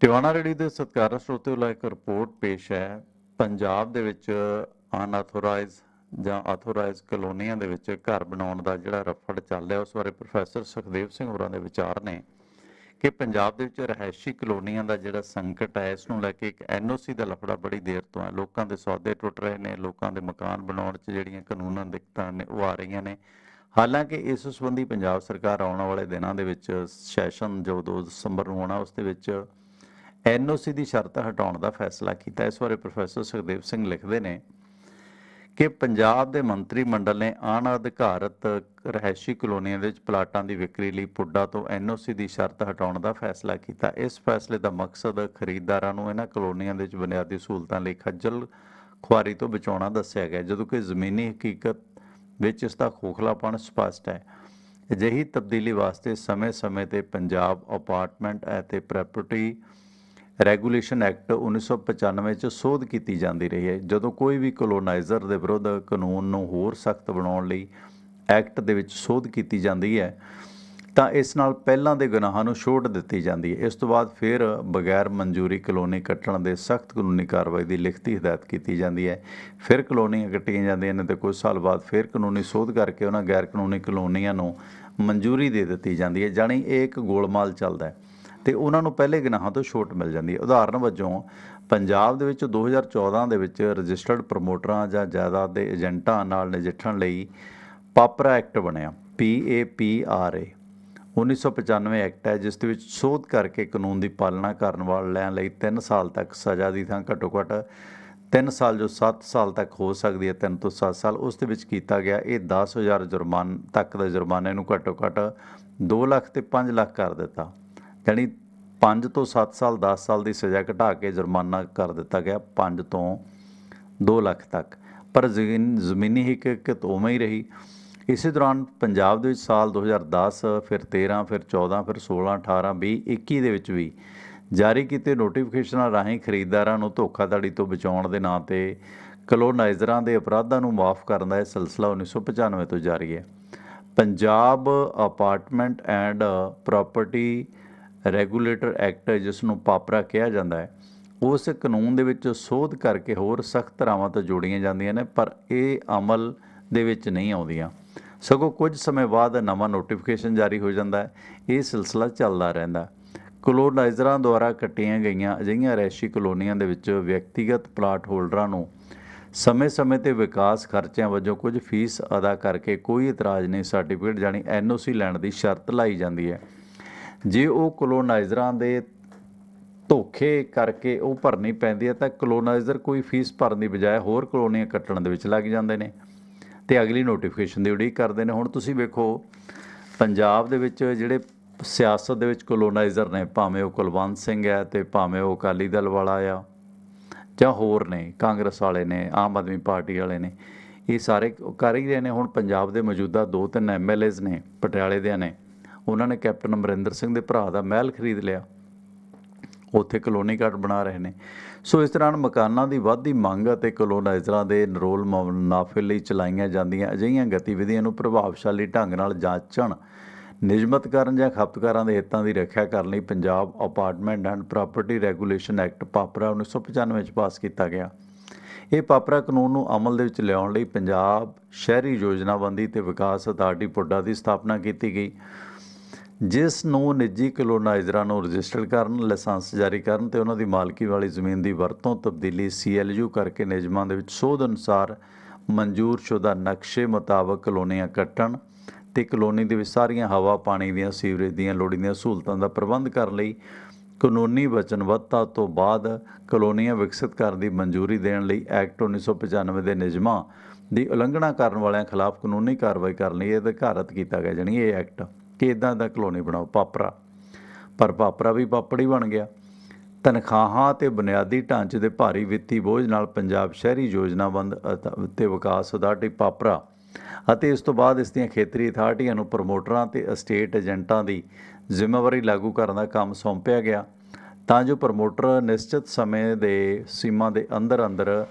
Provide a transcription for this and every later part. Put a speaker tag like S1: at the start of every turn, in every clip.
S1: ਟਿਵਾਣਾ ਰੇੜੀ ਦੇ ਸਤਿਕਾਰ ਸਰੋਤੇ ਲਈ ਇੱਕ ਰਿਪੋਰਟ ਪੇਸ਼ ਹੈ। ਪੰਜਾਬ ਦੇ ਵਿੱਚ ਅਨਆਥੋਰਾਈਜ਼ ਜਾਂ ਆਥੋਰਾਈਜ਼ ਕਲੋਨੀਆਂ ਦੇ ਵਿੱਚ ਘਰ ਬਣਾਉਣ ਦਾ ਜਿਹੜਾ ਰਫੜ ਚੱਲ ਰਿਹਾ, ਉਸ ਬਾਰੇ ਪ੍ਰੋਫੈਸਰ ਸੁਖਦੇਵ ਸਿੰਘ ਹੋਰਾਂ ਦੇ ਵਿਚਾਰ ਨੇ ਕਿ ਪੰਜਾਬ ਦੇ ਵਿੱਚ ਰਹਿائشੀ ਕਲੋਨੀਆਂ ਦਾ ਜਿਹੜਾ ਸੰਕਟ ਹੈ, ਇਸ ਨੂੰ ਲੈ ਕੇ ਇੱਕ ਐਨਓਸੀ ਦਾ ਲਫੜਾ ਬੜੀ ਦੇਰ ਤੋਂ ਹੈ। ਲੋਕਾਂ ਦੇ ਸੌਦੇ ਟੁੱਟ ਰਹੇ ਨੇ, ਲੋਕਾਂ ਦੇ ਮਕਾਨ ਬਣਾਉਣ 'ਚ ਜਿਹੜੀਆਂ ਕਾਨੂੰਨਾਂ ਦਿੱਕਤਾਂ ਨੇ, ਉਹ ਆ ਰਹੀਆਂ ਨੇ। ਹਾਲਾਂਕਿ ਇਸ ਸੰਬੰਧੀ ਪੰਜਾਬ ਸਰਕਾਰ ਆਉਣ ਵਾਲੇ ਦਿਨਾਂ ਦੇ ਵਿੱਚ ਸੈਸ਼ਨ ਜੋ 2 ਦਸੰਬਰ ਨੂੰ ਹੋਣਾ, ਉਸ ਦੇ ਵਿੱਚ ਐਨਓਸੀ ਦੀ ਸ਼ਰਤ ਹਟਾਉਣ ਦਾ ਫੈਸਲਾ ਕੀਤਾ। ਇਸ ਬਾਰੇ ਪ੍ਰੋਫੈਸਰ ਸੁਖਦੇਵ ਸਿੰਘ ਲਿਖਦੇ ਨੇ ਕਿ ਪੰਜਾਬ ਦੇ ਮੰਤਰੀ ਮੰਡਲ ਨੇ ਆਣ ਅਧਿਕਾਰਤ ਰਹਿਸ਼ੀ ਕਲੋਨੀਆਂ ਵਿੱਚ ਪਲਾਟਾਂ ਦੀ ਵਿਕਰੀ ਲਈ ਪੁੱਡਾ ਤੋਂ ਐਨਓਸੀ ਦੀ ਸ਼ਰਤ ਹਟਾਉਣ ਦਾ ਫੈਸਲਾ ਕੀਤਾ। ਇਸ ਫੈਸਲੇ ਦਾ ਮਕਸਦ ਖਰੀਦਦਾਰਾਂ ਨੂੰ ਇਹਨਾਂ ਕਲੋਨੀਆਂ ਦੇ ਵਿੱਚ ਬੁਨਿਆਦੀ ਸਹੂਲਤਾਂ ਲਈ ਖੱਜਲ ਖੁਆਰੀ ਤੋਂ ਬਚਾਉਣਾ ਦੱਸਿਆ ਗਿਆ। ਜਦੋਂ ਕਿ ਜ਼ਮੀਨੀ ਹਕੀਕਤ ਵਿੱਚ ਇਸ ਦਾ ਖੋਖਲਾਪਣ ਸਪਸ਼ਟ ਹੈ। ਅਜਿਹੀ ਤਬਦੀਲੀ ਵਾਸਤੇ ਸਮੇਂ-ਸਮੇਂ ਤੇ ਪੰਜਾਬ ਅਪਾਰਟਮੈਂਟ ਅਤੇ ਪ੍ਰਾਪਰਟੀ ਰੈਗੂਲੇਸ਼ਨ ਐਕਟ 1995 ਚ ਸੋਧ ਕੀਤੀ ਜਾਂਦੀ ਰਹੀ ਹੈ। ਜਦੋਂ ਕੋਈ ਵੀ ਕਲੋਨਾਈਜ਼ਰ ਦੇ ਵਿਰੁੱਧ ਕਾਨੂੰਨ ਨੂੰ ਹੋਰ ਸਖਤ ਬਣਾਉਣ ਲਈ ਐਕਟ ਦੇ ਵਿੱਚ ਸੋਧ ਕੀਤੀ ਜਾਂਦੀ ਹੈ, ਤਾਂ ਇਸ ਨਾਲ ਪਹਿਲਾਂ ਦੇ ਗੁਨਾਹਾਂ ਨੂੰ ਛੋਟ ਦਿੱਤੀ ਜਾਂਦੀ ਹੈ। ਇਸ ਤੋਂ ਬਾਅਦ ਫਿਰ ਬਗੈਰ ਮਨਜ਼ੂਰੀ ਕਲੋਨੀ ਕੱਟਣ ਦੇ ਸਖਤ ਕਾਨੂੰਨੀ ਕਾਰਵਾਈ ਦੀ ਲਿਖਤੀ ਹਦਾਇਤ ਕੀਤੀ ਜਾਂਦੀ ਹੈ। ਫਿਰ ਕਲੋਨੀਆਂ ਕੱਟੀਆਂ ਜਾਂਦੀਆਂ ਨੇ ਤੇ ਕੁਝ ਸਾਲ ਬਾਅਦ ਫਿਰ ਕਾਨੂੰਨੀ ਸੋਧ ਕਰਕੇ ਉਹਨਾਂ ਗੈਰ ਕਾਨੂੰਨੀ ਕਲੋਨੀਆਂ ਨੂੰ ਮਨਜ਼ੂਰੀ ਦੇ ਦਿੱਤੀ ਜਾਂਦੀ ਹੈ, ਜਾਣੀ ਇਹ ਇੱਕ ਗੋਲਮਾਲ ਚੱਲਦਾ ਹੈ। ਤੇ ਉਹਨਾਂ ਨੂੰ ਪਹਿਲੇ ਗੁਨਾਹਾਂ ਤੋਂ ਛੋਟ ਮਿਲ ਜਾਂਦੀ ਹੈ। ਉਦਾਹਰਨ ਵਜੋਂ, ਪੰਜਾਬ ਦੇ ਵਿੱਚ 2014 ਦੇ ਵਿੱਚ ਰਜਿਸਟਰਡ ਪ੍ਰਮੋਟਰਾਂ ਜਾਂ ਜਾਇਦਾਦ ਦੇ ਏਜੰਟਾਂ ਨਾਲ ਨਜਿੱਠਣ ਲਈ ਪਾਪਰਾ ਐਕਟ ਬਣਿਆ, ਪੀ ਏ ਪੀ ਆਰ ਏ। 1995 ਐਕਟ ਹੈ, ਜਿਸ ਦੇ ਵਿੱਚ ਸੋਧ ਕਰਕੇ ਕਾਨੂੰਨ ਦੀ ਪਾਲਣਾ ਕਰਨ ਵਾਲਿਆਂ ਲਈ 3 ਸਾਲ ਤੱਕ ਸਜ਼ਾ ਦੀ ਥਾਂ ਘੱਟੋ ਘੱਟ 3 ਸਾਲ ਜੋ 7 ਸਾਲ ਤੱਕ ਹੋ ਸਕਦੀ ਹੈ 3 ਤੋਂ 7 ਸਾਲ। ਉਸ ਦੇ ਵਿੱਚ ਕੀਤਾ ਗਿਆ ਇਹ 10000 ਜੁਰਮਾਨ ਤੱਕ ਦੇ ਜੁਰਮਾਨੇ ਨੂੰ ਘੱਟੋ ਘੱਟ 2 ਲੱਖ ਤੇ 5 ਲੱਖ ਕਰ ਦਿੱਤਾ। ਯਾਨੀ 5 ਤੋਂ 7 ਸਾਲ 10 ਸਾਲ ਦੀ ਸਜ਼ਾ ਘਟਾ ਕੇ ਜੁਰਮਾਨਾ ਕਰ ਦਿੱਤਾ ਗਿਆ 5 ਤੋਂ 2 ਲੱਖ ਤੱਕ। ਪਰ ਜ਼ਮੀਨ, ਜ਼ਮੀਨੀ ਹਕੀਕਤ ਉਵੇਂ ਹੀ ਰਹੀ। ਇਸੇ ਦੌਰਾਨ ਪੰਜਾਬ ਦੇ ਵਿੱਚ ਸਾਲ 2010 ਫਿਰ 13 ਫਿਰ 14 ਫਿਰ 16 18 20 21 ਦੇ ਵਿੱਚ ਵੀ ਜਾਰੀ ਕੀਤੇ ਨੋਟੀਫਿਕੇਸ਼ਨਾਂ ਰਾਹੀਂ ਖਰੀਦਦਾਰਾਂ ਨੂੰ ਧੋਖਾਧੜੀ ਤੋਂ ਬਚਾਉਣ ਦੇ ਨਾਂ ਤੇ ਕਲੋਨਾਈਜ਼ਰਾਂ ਦੇ ਅਪਰਾਧਾਂ ਨੂੰ ਮਾਫ ਕਰਨ ਦਾ ਇਹ ਸਿਲਸਿਲਾ 1995 ਤੋਂ ਜਾਰੀ ਹੈ। Punjab apartment and property regulator act ਜਿਸ ਨੂੰ ਪਾਪਰਾ ਕਿਹਾ ਜਾਂਦਾ ਹੈ, ਉਸ ਕਾਨੂੰਨ ਦੇ ਵਿੱਚ ਸੋਧ ਕਰਕੇ ਹੋਰ ਸਖਤ ਧਾਰਾਵਾਂ ਤਾਂ ਜੋੜੀਆਂ ਜਾਂਦੀਆਂ ਨੇ, ਪਰ ਇਹ ਅਮਲ ਦੇ ਵਿੱਚ ਨਹੀਂ ਆਉਂਦੀਆਂ। ਸਗੋਂ ਕੁਝ ਸਮੇਂ ਬਾਅਦ ਨਵਾਂ ਨੋਟੀਫਿਕੇਸ਼ਨ ਜਾਰੀ ਹੋ ਜਾਂਦਾ ਹੈ, ਇਹ ਸਿਲਸਿਲਾ ਚੱਲਦਾ ਰਹਿੰਦਾ ਕਲੋਨਾਈਜ਼ਰਾਂ ਦੁਆਰਾ ਕੱਟੀਆਂ ਗਈਆਂ ਅਜਿਹੀਆਂ ਰੈਸ਼ੀ ਕਲੋਨੀਆਂ ਦੇ ਵਿੱਚ ਵਿਅਕਤੀਗਤ ਪਲਾਟ ਹੋਲਡਰਾਂ ਨੂੰ ਸਮੇਂ-ਸਮੇਂ ਤੇ ਵਿਕਾਸ ਖਰਚਿਆਂ ਵਜੋਂ ਕੁਝ ਫੀਸ ਅਦਾ ਕਰਕੇ ਕੋਈ ਇਤਰਾਜ਼ ਨਹੀਂ ਸਰਟੀਫਿਕੇਟ ਜਾਨੀ ਐਨਓਸੀ ਲੈਣ ਦੀ ਸ਼ਰਤ ਲਾਈ ਜਾਂਦੀ ਹੈ। ਜੇ ਉਹ ਕਲੋਨਾਈਜ਼ਰਾਂ ਦੇ ਧੋਖੇ ਕਰਕੇ ਉਹ ਭਰਨੀ ਪੈਂਦੀ ਹੈ ਤਾਂ ਕਲੋਨਾਈਜ਼ਰ ਕੋਈ ਫੀਸ ਭਰਨ ਦੀ ਬਜਾਏ ਹੋਰ ਕਲੋਨੀਆਂ ਕੱਟਣ ਦੇ ਵਿੱਚ ਲੱਗ ਜਾਂਦੇ ਨੇ ਤੇ ਅਗਲੀ ਨੋਟੀਫਿਕੇਸ਼ਨ ਦੀ ਉਡੀਕ ਕਰਦੇ ਨੇ। ਹੁਣ ਤੁਸੀਂ ਵੇਖੋ, ਪੰਜਾਬ ਦੇ ਵਿੱਚ ਜਿਹੜੇ ਸਿਆਸਤ ਦੇ ਵਿੱਚ ਕਲੋਨਾਈਜ਼ਰ ਨੇ, ਭਾਵੇਂ ਉਹ ਕੁਲਵੰਤ ਸਿੰਘ ਹੈ ਤੇ ਭਾਵੇਂ ਉਹ ਅਕਾਲੀ ਦਲ ਵਾਲਾ ਆ ਜਾਂ ਹੋਰ ਨੇ, ਕਾਂਗਰਸ ਵਾਲੇ ਨੇ, ਆਮ ਆਦਮੀ ਪਾਰਟੀ ਵਾਲੇ ਨੇ, ਇਹ ਸਾਰੇ ਕਰ ਹੀ ਰਹੇ ਨੇ। ਹੁਣ ਪੰਜਾਬ ਦੇ ਮੌਜੂਦਾ ਦੋ ਤਿੰਨ ਐਮਐਲਏਜ਼ ਨੇ, ਪਟਿਆਲੇ ਦੇ ਨੇ ਉਹਨਾਂ ਨੇ ਕੈਪਟਨ ਅਮਰਿੰਦਰ ਸਿੰਘ ਦੇ ਭਰਾ ਦਾ ਮਹਿਲ ਖਰੀਦ ਲਿਆ। ਉੱਥੇ ਕਲੋਨੀ ਘਾਟ ਬਣਾ ਰਹੇ ਨੇ। ਸੋ ਇਸ ਤਰ੍ਹਾਂ ਮਕਾਨਾਂ ਦੀ ਵੱਧਦੀ ਮੰਗ ਅਤੇ ਕਲੋਨਾਈਜ਼ਰਾਂ ਦੇ ਨਰੋਲ ਮੁਨਾਫੇ ਲਈ ਚਲਾਈਆਂ ਜਾਂਦੀਆਂ ਅਜਿਹੀਆਂ ਗਤੀਵਿਧੀਆਂ ਨੂੰ ਪ੍ਰਭਾਵਸ਼ਾਲੀ ਢੰਗ ਨਾਲ ਜਾਂਚਣ, ਨਿਯਮਤ ਕਰਨ ਜਾਂ ਖਪਤਕਾਰਾਂ ਦੇ ਹਿੱਤਾਂ ਦੀ ਰੱਖਿਆ ਕਰਨ ਲਈ Punjab apartment and property regulation act PAPRA 1995 ਵਿੱਚ ਪਾਸ ਕੀਤਾ ਗਿਆ। ਇਹ ਪਾਪਰਾ ਕਾਨੂੰਨ ਨੂੰ ਅਮਲ ਦੇ ਵਿੱਚ ਲਿਆਉਣ ਲਈ ਪੰਜਾਬ ਸ਼ਹਿਰੀ ਯੋਜਨਾਬੰਦੀ ਤੇ ਵਿਕਾਸ ਅਥਾਰਟੀ ਪੁੱਡਾ ਦੀ ਸਥਾਪਨਾ ਕੀਤੀ ਗਈ। ਜਿਸ ਨੂੰ ਨਿੱਜੀ ਕਲੋਨਾਈਜ਼ਰਾਂ ਨੂੰ ਰਜਿਸਟਰ ਕਰਨ, ਲਾਇਸੈਂਸ ਜਾਰੀ ਕਰਨ ਤੇ ਉਹਨਾਂ ਦੀ ਮਾਲਕੀ ਵਾਲੀ ਜ਼ਮੀਨ ਦੀ ਵਰਤੋਂ ਤਬਦੀਲੀ ਸੀਐਲਯੂ ਕਰਕੇ ਨਿਯਮਾਂ ਦੇ ਵਿੱਚ ਸੋਧ ਅਨੁਸਾਰ ਮਨਜ਼ੂਰਸ਼ੁਦਾ ਨਕਸ਼ੇ ਮੁਤਾਬਕ ਕਲੋਨੀਆਂ ਕੱਟਣ ਤੇ ਕਲੋਨੀ ਦੇ ਵਿੱਚ ਸਾਰੀਆਂ ਹਵਾ, ਪਾਣੀ ਦੀਆਂ, ਸੀਵਰੇਜ ਦੀਆਂ ਲੋੜੀਂਦੀਆਂ ਸਹੂਲਤਾਂ ਦਾ ਪ੍ਰਬੰਧ ਕਰਨ ਲਈ ਕਾਨੂੰਨੀ ਵਚਨਬੱਧਤਾ ਤੋਂ ਬਾਅਦ ਕਲੋਨੀਆਂ ਵਿਕਸਿਤ ਕਰਨ ਦੀ ਮਨਜ਼ੂਰੀ ਦੇਣ ਲਈ ਐਕਟ 1995 ਦੇ ਨਿਯਮਾਂ ਦੀ ਉਲੰਘਣਾ ਕਰਨ ਵਾਲਿਆਂ ਖਿਲਾਫ ਕਾਨੂੰਨੀ ਕਾਰਵਾਈ ਕਰਨ ਲਈ ਇਹ ਅਧਿਕਾਰਤ ਕੀਤਾ ਗਿਆ ਜਾਣੀ ਇਹ ਐਕਟ ਕਿ ਇਦਾਂ ਦਾ ਕਲੋਨੀ ਬਣਾਓ, ਪਾਪਰਾ। ਪਰ ਪਾਪਰਾ ਵੀ ਪਾਪੜੀ ਬਣ ਗਿਆ। ਤਨਖਾਹਾਂ ਤੇ ਬੁਨਿਆਦੀ ਢਾਂਚੇ ਦੇ ਭਾਰੀ ਵਿੱਤੀ ਬੋਝ ਨਾਲ ਪੰਜਾਬ ਸ਼ਹਿਰੀ ਯੋਜਨਾਬੰਦ ਅਥ- ਤੇ ਵਿਕਾਸ ਅਥਾਰਟੀ ਪਾਪਰਾ ਅਤੇ ਇਸ ਤੋਂ ਬਾਅਦ ਇਸ ਦੀਆਂ ਖੇਤਰੀ ਅਥਾਰਟੀਆਂ ਨੂੰ ਪ੍ਰਮੋਟਰਾਂ ਤੇ ਅਸਟੇਟ ਏਜੰਟਾਂ ਦੀ ਜ਼ਿੰਮੇਵਾਰੀ ਲਾਗੂ ਕਰਨ ਦਾ ਕੰਮ ਸੌਂਪਿਆ ਗਿਆ। ਤਾਂ ਜੋ ਪ੍ਰਮੋਟਰ ਨਿਸ਼ਚਿਤ ਸਮੇਂ ਦੇ ਸੀਮਾ ਦੇ ਅੰਦਰ ਅੰਦਰ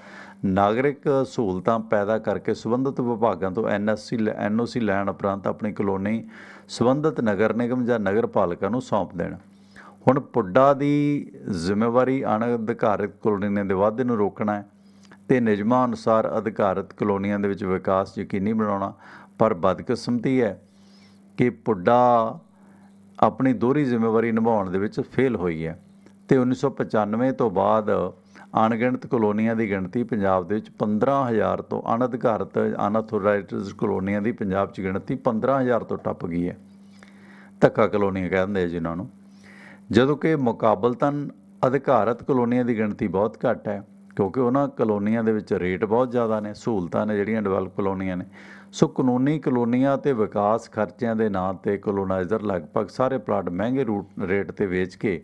S1: ਨਾਗਰਿਕ ਸਹੂਲਤਾਂ ਪੈਦਾ ਕਰਕੇ ਸੰਬੰਧਿਤ ਵਿਭਾਗਾਂ ਤੋਂ ਐਨਐਸਸੀ ਐਨਓਸੀ ਲੈਣ ਉਪਰੰਤ ਆਪਣੀ ਕਲੋਨੀ ਸੰਬੰਧਿਤ ਨਗਰ ਨਿਗਮ ਜਾਂ ਨਗਰ ਪਾਲਿਕਾ ਨੂੰ ਸੌਂਪ ਦੇਣ। ਹੁਣ ਪੁੱਡਾ ਦੀ ਜ਼ਿੰਮੇਵਾਰੀ ਅਣਅਧਿਕਾਰਿਤ ਕਲੋਨੀਆਂ ਦੇ ਵਾਧੇ ਨੂੰ ਰੋਕਣਾ ਹੈ ਤੇ ਨਿਯਮਾਂ ਅਨੁਸਾਰ ਅਧਿਕਾਰਿਤ ਕਲੋਨੀਆਂ ਦੇ ਵਿੱਚ ਵਿਕਾਸ ਯਕੀਨੀ ਬਣਾਉਣਾ ਪਰ ਬਦਕਿਸਮਤੀ ਹੈ ਕਿ ਪੁੱਡਾ ਆਪਣੀ ਦੋਹਰੀ ਜ਼ਿੰਮੇਵਾਰੀ ਨਿਭਾਉਣ ਦੇ ਵਿੱਚ ਫੇਲ ਹੋਈ ਹੈ ਤੇ 1995 ਤੋਂ ਬਾਅਦ ਅਣਗਿਣਤ ਕਲੋਨੀਆਂ ਦੀ ਗਿਣਤੀ ਪੰਜਾਬ ਦੇ ਵਿੱਚ 15000 ਤੋਂ ਅਣਅਧਿਕਾਰਤ ਅਨਅਥੋਰਾਈਜ਼ਡ ਕਲੋਨੀਆਂ ਦੀ ਪੰਜਾਬ 'ਚ ਗਿਣਤੀ 15000 ਤੋਂ ਟੱਪ ਗਈ ਹੈ। ਧੱਕਾ ਕਲੋਨੀਆਂ ਕਹਿੰਦੇ ਆ ਜਿਨ੍ਹਾਂ ਨੂੰ। ਜਦੋਂ ਕਿ ਮੁਕਾਬਲਤਨ ਅਧਿਕਾਰਤ ਕਲੋਨੀਆਂ ਦੀ ਗਿਣਤੀ ਬਹੁਤ ਘੱਟ ਹੈ, ਕਿਉਂਕਿ ਉਹਨਾਂ ਕਲੋਨੀਆਂ ਦੇ ਵਿੱਚ ਰੇਟ ਬਹੁਤ ਜ਼ਿਆਦਾ ਨੇ, ਸਹੂਲਤਾਂ ਨੇ ਜਿਹੜੀਆਂ ਡਿਵੈਲਪ ਕਲੋਨੀਆਂ ਨੇ। ਸੋ ਕਾਨੂੰਨੀ ਕਲੋਨੀਆਂ ਤੇ ਵਿਕਾਸ ਖਰਚਿਆਂ ਦੇ ਨਾਂ ਤੇ ਕਲੋਨਾਈਜ਼ਰ ਲਗਭਗ ਸਾਰੇ ਪਲਾਟ ਮਹਿੰਗੇ ਰੂਟ, ਰੇਟ ਤੇ ਵੇਚ ਕੇ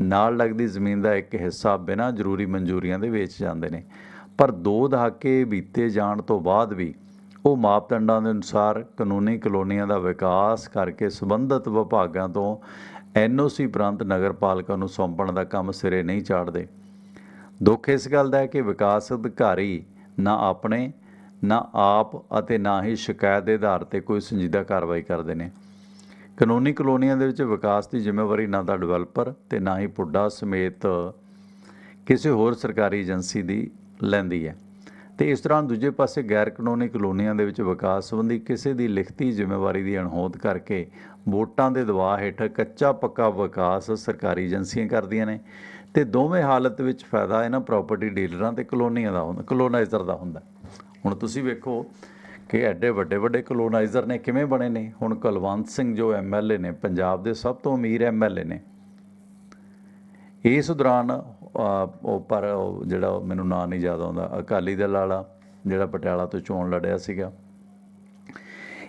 S1: ਨਾਲ ਲੱਗਦੀ ਜ਼ਮੀਨ ਦਾ ਇੱਕ ਹਿੱਸਾ ਬਿਨਾਂ ਜ਼ਰੂਰੀ ਮਨਜ਼ੂਰੀਆਂ ਦੇ ਵੇਚ ਜਾਂਦੇ ਨੇ। ਪਰ ਦੋ ਦਹਾਕੇ ਬੀਤੇ ਜਾਣ ਤੋਂ ਬਾਅਦ ਵੀ ਉਹ ਮਾਪਦੰਡਾਂ ਦੇ ਅਨੁਸਾਰ ਕਾਨੂੰਨੀ ਕਲੋਨੀਆਂ ਦਾ ਵਿਕਾਸ ਕਰਕੇ ਸੰਬੰਧਿਤ ਵਿਭਾਗਾਂ ਤੋਂ ਐਨਓਸੀ ਪ੍ਰਾਂਤ ਨਗਰਪਾਲਿਕਾ ਨੂੰ ਸੌਂਪਣ ਦਾ ਕੰਮ ਸਿਰੇ ਨਹੀਂ ਚਾੜਦੇ। ਦੁੱਖ ਇਸ ਗੱਲ ਦਾ ਹੈ ਕਿ ਵਿਕਾਸ ਅਧਿਕਾਰੀ ਨਾ ਆਪਣੇ, ਨਾ ਆਪ ਅਤੇ ਨਾ ਹੀ ਸ਼ਿਕਾਇਤ ਦੇ ਆਧਾਰ ਤੇ ਕੋਈ ਸੰਜੀਦਾ ਕਾਰਵਾਈ ਕਰਦੇ ਨੇ। ਕਾਨੂੰਨੀ ਕਲੋਨੀਆਂ ਦੇ ਵਿੱਚ ਵਿਕਾਸ ਦੀ ਜ਼ਿੰਮੇਵਾਰੀ ਨਾ ਤਾਂ ਡਿਵੈਲਪਰ ਤੇ ਨਾ ਹੀ ਪੁੱਡਾ ਸਮੇਤ ਕਿਸੇ ਹੋਰ ਸਰਕਾਰੀ ਏਜੰਸੀ ਦੀ ਲੈਂਦੀ ਹੈ। ਤੇ ਇਸ ਦੌਰਾਨ ਦੂਜੇ ਪਾਸੇ ਗੈਰ ਕਾਨੂੰਨੀ ਕਲੋਨੀਆਂ ਦੇ ਵਿੱਚ ਵਿਕਾਸ ਸੰਬੰਧੀ ਕਿਸੇ ਦੀ ਲਿਖਤੀ ਜ਼ਿੰਮੇਵਾਰੀ ਦੀ ਅਣਹੋਂਦ ਕਰਕੇ ਵੋਟਾਂ ਦੇ ਦਬਾਅ ਹੇਠ ਕੱਚਾ ਪੱਕਾ ਵਿਕਾਸ ਸਰਕਾਰੀ ਏਜੰਸੀਆਂ ਕਰਦੀਆਂ ਨੇ। ਤੇ ਦੋਵੇਂ ਹਾਲਤ ਵਿੱਚ ਫਾਇਦਾ ਇਹਨਾਂ ਪ੍ਰਾਪਰਟੀ ਡੀਲਰਾਂ ਤੇ ਕਲੋਨੀਆਂ ਦਾ ਹੁੰਦਾ, ਕਲੋਨਾਈਜ਼ਰ ਦਾ ਹੁੰਦਾ। ਹੁਣ ਤੁਸੀਂ ਵੇਖੋ ਕਿ ਐਡੇ ਵੱਡੇ ਵੱਡੇ ਕਲੋਨਾਈਜ਼ਰ ਨੇ ਕਿਵੇਂ ਬਣੇ ਨੇ? ਹੁਣ ਕੁਲਵੰਤ ਸਿੰਘ ਜੋ ਐਮਐਲਏ ਨੇ, ਪੰਜਾਬ ਦੇ ਸਭ ਤੋਂ ਅਮੀਰ ਐਮਐਲਏ ਨੇ। ਇਸ ਦੌਰਾਨ ਉਹ ਪਰ ਉਹ ਜਿਹੜਾ ਉਹ ਮੈਨੂੰ ਨਾਂ ਨਹੀਂ ਯਾਦ ਆਉਂਦਾ, ਅਕਾਲੀ ਦਲ ਵਾਲਾ ਜਿਹੜਾ ਪਟਿਆਲਾ ਤੋਂ ਚੋਣ ਲੜਿਆ ਸੀਗਾ।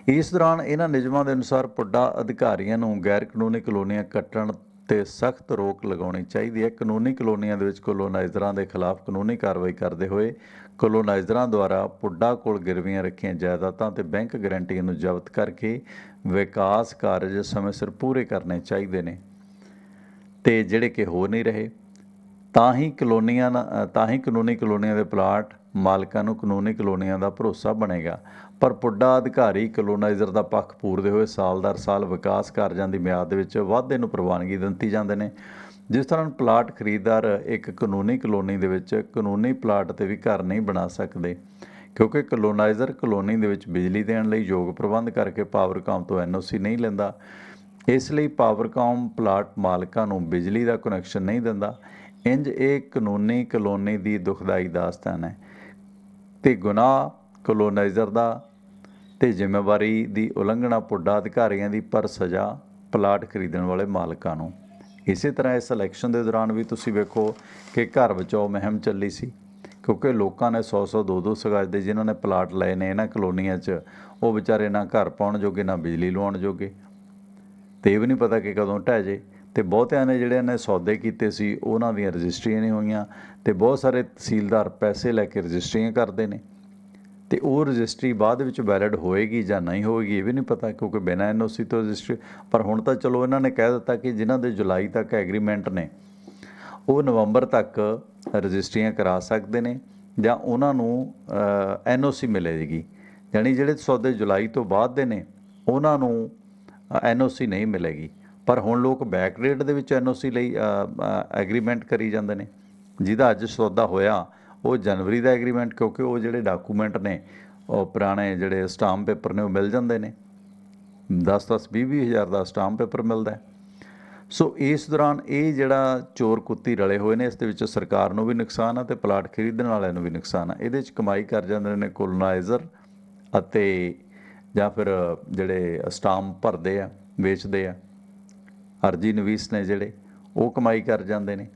S1: ਇਸ ਦੌਰਾਨ ਇਹਨਾਂ ਨਿਯਮਾਂ ਦੇ ਅਨੁਸਾਰ ਪੁੱਡਾ ਅਧਿਕਾਰੀਆਂ ਨੂੰ ਗੈਰ ਕਾਨੂੰਨੀ ਕਲੋਨੀਆਂ ਕੱਟਣ ਤੇ ਸਖਤ ਰੋਕ ਲਗਾਉਣੀ ਚਾਹੀਦੀ ਹੈ। ਕਾਨੂੰਨੀ ਕਲੋਨੀਆਂ ਦੇ ਵਿੱਚ ਕਲੋਨਾਈਜ਼ਰਾਂ ਦੇ ਖਿਲਾਫ ਕਾਨੂੰਨੀ ਕਾਰਵਾਈ ਕਰਦੇ ਹੋਏ ਕਲੋਨਾਈਜ਼ਰਾਂ ਦੁਆਰਾ ਪੁੱਡਾ ਕੋਲ ਗਿਰਵੀਆਂ ਰੱਖੀਆਂ ਜਾਇਦਾਦਾਂ ਤੇ ਬੈਂਕ ਗਾਰੰਟੀਆਂ ਨੂੰ ਜ਼ਬਤ ਕਰਕੇ ਵਿਕਾਸ ਕਾਰਜ ਸਮੇਂ ਸਿਰ ਪੂਰੇ ਕਰਨੇ ਚਾਹੀਦੇ ਨੇ ਤੇ ਜਿਹੜੇ ਕਿ ਹੋ ਨਹੀਂ ਰਹੇ, ਤਾਂ ਹੀ ਕਲੋਨੀਆਂ ਨਾ- ਤਾਂ ਹੀ ਕਾਨੂੰਨੀ ਕਲੋਨੀਆਂ ਦੇ ਪਲਾਟ ਮਾਲਕਾਂ ਨੂੰ ਕਾਨੂੰਨੀ ਕਲੋਨੀਆਂ ਦਾ ਭਰੋਸਾ ਬਣੇਗਾ। ਪਰ ਪੁੱਡਾ ਅਧਿਕਾਰੀ ਕਲੋਨਾਈਜ਼ਰ ਦਾ ਪੱਖ ਪੂਰਦੇ ਹੋਏ ਸਾਲ ਦਰ ਸਾਲ ਵਿਕਾਸ ਕਾਰਜਾਂ ਦੀ ਮਿਆਦ ਦੇ ਵਿੱਚ ਵਾਧੇ ਨੂੰ ਪ੍ਰਵਾਨਗੀ ਦਿੱਤੀ ਜਾਂਦੇ ਨੇ। ਜਿਸ ਤਰ੍ਹਾਂ ਪਲਾਟ ਖਰੀਦਦਾਰ ਇੱਕ ਕਾਨੂੰਨੀ ਕਲੋਨੀ ਦੇ ਵਿੱਚ ਕਾਨੂੰਨੀ ਪਲਾਟ ਤੇ ਵੀ ਘਰ ਨਹੀਂ ਬਣਾ ਸਕਦੇ, ਕਿਉਂਕਿ ਕਲੋਨਾਈਜ਼ਰ ਕਲੋਨੀ ਦੇ ਵਿੱਚ ਬਿਜਲੀ ਦੇਣ ਲਈ ਯੋਗ ਪ੍ਰਬੰਧ ਕਰਕੇ ਪਾਵਰਕਾਮ ਤੋਂ ਐਨਓਸੀ ਨਹੀਂ ਲੈਂਦਾ। ਇਸ ਲਈ ਪਾਵਰਕਾਮ ਪਲਾਟ ਮਾਲਕਾਂ ਨੂੰ ਬਿਜਲੀ ਦਾ ਕਨੈਕਸ਼ਨ ਨਹੀਂ ਦਿੰਦਾ। ਇੰਜ ਇਹ ਕਾਨੂੰਨੀ ਕਲੋਨੀ ਦੀ ਦੁਖਦਾਈ ਦਾਸਤਾਨ ਹੈ। ਤੇ ਗੁਨਾਹ ਕਲੋਨਾਈਜ਼ਰ ਦਾ ਤੇ ਜ਼ਿੰਮੇਵਾਰੀ ਦੀ ਉਲੰਘਣਾ ਪੁੱਡਾ ਅਧਿਕਾਰੀਆਂ ਦੀ ਪਰ ਸਜ਼ਾ ਪਲਾਟ ਖਰੀਦਣ ਵਾਲੇ ਮਾਲਕਾਂ ਨੂੰ। ਇਸੇ ਤਰ੍ਹਾਂ ਇਸ ਇਲੈਕਸ਼ਨ ਦੇ ਦੌਰਾਨ ਵੀ ਤੁਸੀਂ ਵੇਖੋ ਕਿ ਘਰ ਬਚਾਓ ਮੁਹਿੰਮ ਚੱਲੀ ਸੀ, ਕਿਉਂਕਿ ਲੋਕਾਂ ਨੇ 100 100 200 ਸਗਾਜ ਦੇ ਜਿਨ੍ਹਾਂ ਨੇ ਪਲਾਟ ਲਏ ਨੇ ਇਹਨਾਂ ਕਲੋਨੀਆਂ 'ਚ, ਉਹ ਵਿਚਾਰੇ ਨਾ ਘਰ ਪਾਉਣ ਜੋਗੇ, ਨਾ ਬਿਜਲੀ ਲਵਾਉਣ ਜੋਗੇ। ਤੇ ਇਹ ਵੀ ਨਹੀਂ ਪਤਾ ਕਿ ਕਦੋਂ ਢਹਿ ਜੇ। ਤੇ ਬਹੁਤਿਆਂ ਨੇ ਜਿਹੜੇ ਨੇ ਸੌਦੇ ਕੀਤੇ ਸੀ, ਉਹਨਾਂ ਦੀਆਂ ਰਜਿਸਟਰੀਆਂ ਨਹੀਂ ਹੋਈਆਂ ਤੇ ਬਹੁਤ ਸਾਰੇ ਤਹਿਸੀਲਦਾਰ ਪੈਸੇ ਲੈ ਕੇ ਰਜਿਸਟਰੀਆਂ ਕਰਦੇ ਨੇ। ਤੇ ਉਹ ਰਜਿਸਟਰੀ ਬਾਅਦ ਵਿੱਚ ਵੈਲਿਡ ਹੋਏਗੀ ਜਾਂ ਨਹੀਂ ਹੋਏਗੀ ਇਹ ਵੀ ਨਹੀਂ ਪਤਾ ਕਿਉਂਕਿ ਬਿਨਾਂ ਐਨਓਸੀ ਤੋਂ ਰਜਿਸਟਰੀ, ਪਰ ਹੁਣ ਤਾਂ ਚਲੋ ਇਹਨਾਂ ਨੇ ਕਹਿ ਦਿੱਤਾ ਕਿ ਜਿਨ੍ਹਾਂ ਦੇ ਜੁਲਾਈ ਤੱਕ ਐਗਰੀਮੈਂਟ ਨੇ, ਉਹ ਨਵੰਬਰ ਤੱਕ ਰਜਿਸਟਰੀਆਂ ਕਰਾ ਸਕਦੇ ਨੇ ਜਾਂ ਉਹਨਾਂ ਨੂੰ ਐਨਓਸੀ ਮਿਲੇਗੀ। ਯਾਨੀ ਜਿਹੜੇ ਸੌਦੇ ਜੁਲਾਈ ਤੋਂ ਬਾਅਦ ਦੇ ਨੇ, ਉਹਨਾਂ ਨੂੰ ਐਨਓਸੀ ਨਹੀਂ ਮਿਲੇਗੀ। ਪਰ ਹੁਣ ਲੋਕ ਬੈਕ ਰੇਟ ਦੇ ਵਿੱਚ ਐਨਓਸੀ ਲਈ ਐਗਰੀਮੈਂਟ ਕਰੀ ਜਾਂਦੇ ਨੇ। ਜਿਹਦਾ ਅੱਜ ਸੌਦਾ ਹੋਇਆ ਉਹ ਜਨਵਰੀ ਦਾ ਐਗਰੀਮੈਂਟ, ਕਿਉਂਕਿ ਉਹ ਜਿਹੜੇ ਡਾਕੂਮੈਂਟ ਨੇ, ਉਹ ਪੁਰਾਣੇ ਜਿਹੜੇ ਸਟਾਮ ਪੇਪਰ ਨੇ, ਉਹ ਮਿਲ ਜਾਂਦੇ ਨੇ। 10-10 20 ਹਜ਼ਾਰ ਦਾ ਸਟਾਂਪ ਪੇਪਰ ਮਿਲਦਾ ਹੈ। ਸੋ ਇਸ ਦੌਰਾਨ ਇਹ ਜਿਹੜਾ ਚੋਰ ਕੁੱਤੀ ਰਲੇ ਹੋਏ ਨੇ, ਇਸ ਦੇ ਵਿੱਚ ਸਰਕਾਰ ਨੂੰ ਵੀ ਨੁਕਸਾਨ ਆ ਤੇ ਪਲਾਟ ਖਰੀਦਣ ਵਾਲਿਆਂ ਨੂੰ ਵੀ ਨੁਕਸਾਨ ਆ। ਇਹਦੇ ਵਿੱਚ ਕਮਾਈ ਕਰ ਜਾਂਦੇ ਨੇ ਕੋਲੋਨਾਈਜ਼ਰ ਅਤੇ ਜਾਂ ਫਿਰ ਜਿਹੜੇ ਸਟਾਂਪ ਭਰਦੇ ਆ, ਵੇਚਦੇ ਆ, ਅਰਜੀ ਨਵੀਸ ਨੇ ਜਿਹੜੇ, ਉਹ ਕਮਾਈ ਕਰ ਜਾਂਦੇ ਨੇ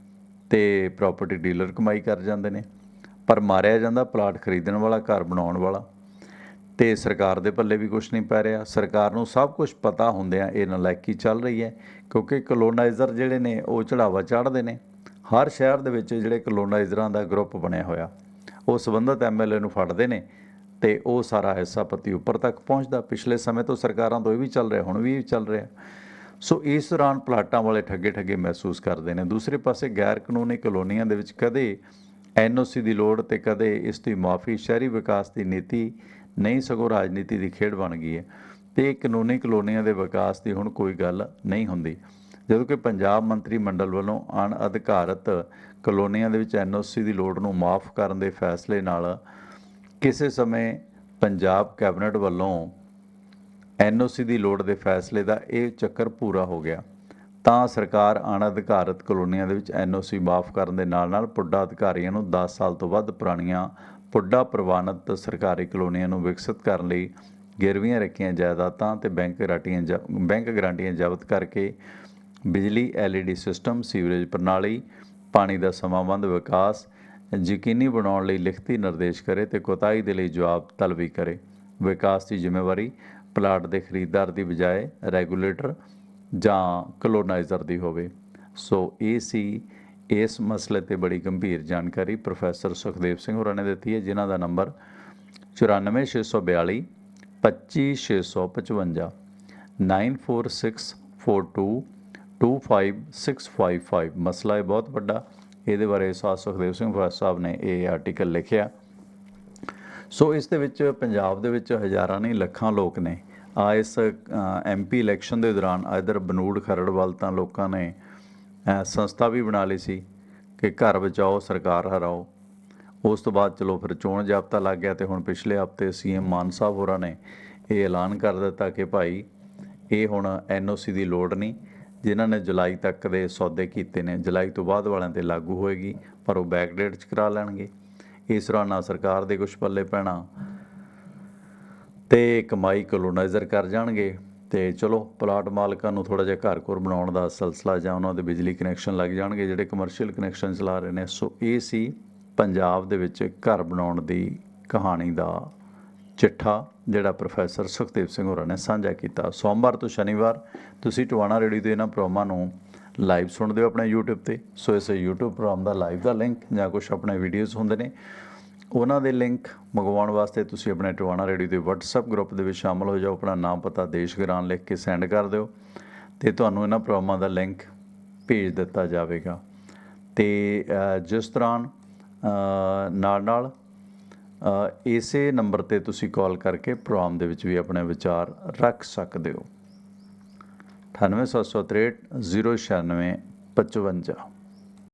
S1: ਤੇ ਪ੍ਰਾਪਰਟੀ ਡੀਲਰ ਕਮਾਈ ਕਰ ਜਾਂਦੇ ਨੇ। ਪਰ ਮਾਰਿਆ ਜਾਂਦਾ, ਪਲਾਟ ਖਰੀਦਣ ਵਾਲਾ, ਘਰ ਬਣਾਉਣ ਵਾਲਾ। ਤੇ ਸਰਕਾਰ ਦੇ ਪੱਲੇ ਵੀ ਕੁਝ ਨਹੀਂ ਪੈ ਰਿਹਾ। ਸਰਕਾਰ ਨੂੰ ਸਭ ਕੁਝ ਪਤਾ ਹੁੰਦਿਆਂ ਇਹ ਨਲਾਇਕੀ ਚੱਲ ਰਹੀ ਹੈ, ਕਿਉਂਕਿ ਕਲੋਨਾਈਜ਼ਰ ਜਿਹੜੇ ਨੇ, ਉਹ ਚੜਾਵਾ ਚੜ੍ਹਦੇ ਨੇ। ਹਰ ਸ਼ਹਿਰ ਦੇ ਵਿੱਚ ਜਿਹੜੇ ਕਲੋਨਾਈਜ਼ਰਾਂ ਦਾ ਗਰੁੱਪ ਬਣਿਆ ਹੋਇਆ, ਉਹ ਸੰਬੰਧਿਤ ਐਮਐਲਏ ਨੂੰ ਫੜਦੇ ਨੇ ਤੇ ਉਹ ਸਾਰਾ ਹਿੱਸਾ ਪਤੀ ਉੱਪਰ ਤੱਕ ਪਹੁੰਚਦਾ। ਪਿਛਲੇ ਸਮੇਂ ਤੋਂ ਸਰਕਾਰਾਂ ਤੋਂ ਇਹ ਵੀ ਚੱਲ ਰਿਹਾ, ਹੁਣ ਵੀ ਚੱਲ ਰਿਹਾ। ਸੋ ਇਸ ਦੌਰਾਨ ਪਲਾਟਾਂ ਵਾਲੇ ਠੱਗੇ ਠੱਗੇ ਮਹਿਸੂਸ ਕਰਦੇ ਨੇ। ਦੂਸਰੇ ਪਾਸੇ ਗੈਰ ਕਾਨੂੰਨੀ ਕਲੋਨੀਆਂ ਦੇ ਵਿੱਚ ਕਦੇ ਐਨਓਸੀ ਦੀ ਲੋੜ ਤੇ ਕਦੇ ਇਸ ਦੀ ਮਾਫੀ ਸ਼ਹਿਰੀ ਵਿਕਾਸ ਦੀ ਨੀਤੀ ਨਹੀਂ, ਸਗੋਂ ਰਾਜਨੀਤੀ ਦੀ ਖੇਡ ਬਣ ਗਈ ਹੈ। ਤੇ ਕਾਨੂੰਨੀ ਕਲੋਨੀਆਂ ਦੇ ਵਿਕਾਸ ਦੀ ਹੁਣ ਕੋਈ ਗੱਲ ਨਹੀਂ ਹੁੰਦੀ। ਜਦੋਂ ਕਿ ਪੰਜਾਬ ਮੰਤਰੀ ਮੰਡਲ ਵੱਲੋਂ ਅਣਅਧਿਕਾਰਤ ਕਲੋਨੀਆਂ ਦੇ ਵਿੱਚ ਐਨਓਸੀ ਦੀ ਲੋੜ ਨੂੰ ਮਾਫ ਕਰਨ ਦੇ ਫੈਸਲੇ ਨਾਲ ਕਿਸੇ ਸਮੇਂ ਪੰਜਾਬ ਕੈਬਨਿਟ ਵੱਲੋਂ ਐਨਓਸੀ ਦੀ ਲੋੜ ਦੇ ਫੈਸਲੇ ਦਾ ਇਹ ਚੱਕਰ ਪੂਰਾ ਹੋ ਗਿਆ। ਤਾਂ ਸਰਕਾਰ ਅਣਅਧਿਕਾਰਤ ਕਲੋਨੀਆਂ ਦੇ ਵਿੱਚ ਐਨਓਸੀ ਮਾਫ ਕਰਨ ਦੇ ਨਾਲ-ਨਾਲ ਪੁੱਡਾ ਅਧਿਕਾਰੀਆਂ ਨੂੰ 10 ਸਾਲ ਤੋਂ ਵੱਧ ਪੁਰਾਣੀਆਂ ਪੁੱਡਾ ਪ੍ਰਵਾਨਿਤ ਸਰਕਾਰੀ ਕਲੋਨੀਆਂ ਨੂੰ ਵਿਕਸਿਤ ਕਰਨ ਲਈ ਗਿਰਵੀਆਂ ਰੱਖੀਆਂ ਜਾਇਦਾਦਾਂ ਤੇ ਬੈਂਕ ਗਰਾਂਟੀਆਂ ਜ- ਬੈਂਕ ਗਰਾਂਟੀਆਂ ਜ਼ਬਤ ਕਰਕੇ ਬਿਜਲੀ ਐਲਈਡੀ ਸਿਸਟਮ, ਸੀਵਰੇਜ ਪ੍ਰਣਾਲੀ, ਪਾਣੀ ਦਾ ਸਮਾਂਬੰਧ ਵਿਕਾਸ ਯਕੀਨੀ ਬਣਾਉਣ ਲਈ ਲਿਖਤੀ ਨਿਰਦੇਸ਼ ਕਰੇ ਤੇ ਕੋਤਾਹੀ ਦੇ ਲਈ ਜਵਾਬ ਤਲਬੀ ਕਰੇ। ਵਿਕਾਸ ਦੀ ਜ਼ਿੰਮੇਵਾਰੀ ਪਲਾਟ ਦੇ ਖਰੀਦਦਾਰ ਦੀ ਬਜਾਏ ਰੈਗੂਲੇਟਰ ਜਾਂ ਕਲੋਨਾਈਜ਼ਰ ਦੀ ਹੋਵੇ। ਸੋ ਇਹ ਸੀ ਇਸ ਮਸਲੇ ਤੇ ਬੜੀ ਗੰਭੀਰ ਜਾਣਕਾਰੀ ਪ੍ਰੋਫੈਸਰ ਸੁਖਦੇਵ ਸਿੰਘ ਹੋਰਾਂ ਨੇ ਦਿੱਤੀ ਹੈ, ਜਿਨ੍ਹਾਂ ਦਾ ਨੰਬਰ 94642 25655 9464225655 ਮਸਲਾ ਹੈ ਬਹੁਤ ਵੱਡਾ, ਇਹਦੇ ਬਾਰੇ ਸਾਧ ਸੁਖਦੇਵ ਸਿੰਘ ਪ੍ਰੋਫੈਸਰ ਸਾਹਿਬ ਨੇ ਇਹ ਆਰਟੀਕਲ ਲਿਖਿਆ। ਸੋ ਇਸ ਦੇ ਵਿੱਚ ਪੰਜਾਬ ਦੇ ਵਿੱਚ ਹਜ਼ਾਰਾਂ ਨਹੀਂ, ਲੱਖਾਂ ਲੋਕ ਨੇ। ਆ ਇਸ ਐਮਪੀ ਇਲੈਕਸ਼ਨ ਦੇ ਦੌਰਾਨ ਇਧਰ ਬਨੂੜ ਖਰੜਵਾਲ ਤਾਂ ਲੋਕਾਂ ਨੇ ਸੰਸਥਾ ਵੀ ਬਣਾ ਲਈ ਸੀ ਕਿ ਘਰ ਬਚਾਓ, ਸਰਕਾਰ ਹਰਾਓ। ਉਸ ਤੋਂ ਬਾਅਦ ਚਲੋ ਫਿਰ ਚੋਣ ਜਾਬਤਾ ਲੱਗ ਗਿਆ ਤੇ ਹੁਣ ਪਿਛਲੇ ਹਫ਼ਤੇ ਸੀਐਮ ਮਾਨ ਸਾਹਿਬ ਹੋਰਾਂ ਨੇ ਇਹ ਐਲਾਨ ਕਰ ਦਿੱਤਾ ਕਿ ਭਾਈ ਇਹ ਹੁਣ ਐਨਓਸੀ ਦੀ ਲੋੜ ਨਹੀਂ। ਜਿਨ੍ਹਾਂ ਨੇ ਜੁਲਾਈ ਤੱਕ ਦੇ ਸੌਦੇ ਕੀਤੇ ਨੇ, ਜੁਲਾਈ ਤੋਂ ਬਾਅਦ ਵਾਲਿਆਂ ਤੇ ਲਾਗੂ ਹੋਏਗੀ, ਪਰ ਉਹ ਬੈਕ ਡੇਟ 'ਚ ਕਰਾ ਲੈਣਗੇ। ਇਸ ਤਰ੍ਹਾਂ ਨਾ ਸਰਕਾਰ ਦੇ ਕੁਝ ਪੱਲੇ ਪੈਣਾ ਤੇ ਕਮਾਈ ਕਲੋਨਾਈਜ਼ਰ ਕਰ ਜਾਣਗੇ। ਤੇ ਚਲੋ, ਪਲਾਟ ਮਾਲਕਾਂ ਨੂੰ ਥੋੜਾ ਜਿਹਾ ਘਰ ਘਰ ਬਣਾਉਣ ਦਾ ਸਿਲਸਿਲਾ ਜਾਂ ਉਹਨਾਂ ਦੇ ਬਿਜਲੀ ਕਨੈਕਸ਼ਨ ਲੱਗ ਜਾਣਗੇ, ਜਿਹੜੇ ਕਮਰਸ਼ੀਅਲ ਕਨੈਕਸ਼ਨ ਚਲਾ ਰਹੇ ਨੇ। ਸੋ ਇਹ ਸੀ ਪੰਜਾਬ ਦੇ ਵਿੱਚ ਘਰ ਬਣਾਉਣ ਦੀ ਕਹਾਣੀ ਦਾ ਚਿੱਠਾ, ਜਿਹੜਾ ਪ੍ਰੋਫੈਸਰ ਸੁਖਦੇਵ ਸਿੰਘ ਹੋਰਾਂ ਨੇ ਸਾਂਝਾ ਕੀਤਾ। ਸੋਮਵਾਰ ਤੋਂ ਸ਼ਨੀਵਾਰ ਤੁਸੀਂ ਟਵਾਣਾ ਰੇਡੀਓ ਦੇ ਇਹਨਾਂ ਪ੍ਰੋਗਰਾਮਾਂ ਨੂੰ ਲਾਈਵ ਸੁਣਦੇ ਹੋ ਆਪਣੇ YouTube ਤੇ। ਸੋ ਇਸ YouTube ਪ੍ਰੋਗਰਾਮ ਦਾ ਲਾਈਵ ਦਾ ਲਿੰਕ ਜਾਂ ਕੁਝ ਆਪਣੇ ਵੀਡੀਓਜ਼ ਹੁੰਦੇ ਨੇ। ਉਹਨਾਂ ਦੇ ਲਿੰਕ ਮੰਗਵਾਉਣ ਵਾਸਤੇ ਤੁਸੀਂ ਆਪਣੇ ਟਿਵਾਣਾ ਰੇਡੀਓ ਦੇ WhatsApp ਗਰੁੱਪ ਦੇ ਵਿੱਚ ਸ਼ਾਮਲ ਹੋ ਜਾਓ, ਆਪਣਾ ਨਾਮ ਪਤਾ ਦੇਸ਼ ਗ੍ਰਾਨ ਲਿਖ ਕੇ ਸੈਂਡ ਕਰ ਦਿਓ ਤੇ ਤੁਹਾਨੂੰ ਇਹਨਾਂ ਪ੍ਰੋਗਰਾਮਾਂ ਦਾ ਲਿੰਕ ਭੇਜ ਦਿੱਤਾ ਜਾਵੇਗਾ। ਤੇ ਜਿਸ ਦੌਰਾਨ ਨਾਲ ਨਾਲ ਇਸੇ ਨੰਬਰ ਤੇ ਤੁਸੀਂ ਕਾਲ ਕਰਕੇ ਪ੍ਰੋਗਰਾਮ ਦੇ ਵਿੱਚ ਵੀ ਆਪਣੇ ਵਿਚਾਰ ਰੱਖ ਸਕਦੇ ਹੋ। 98763 096 55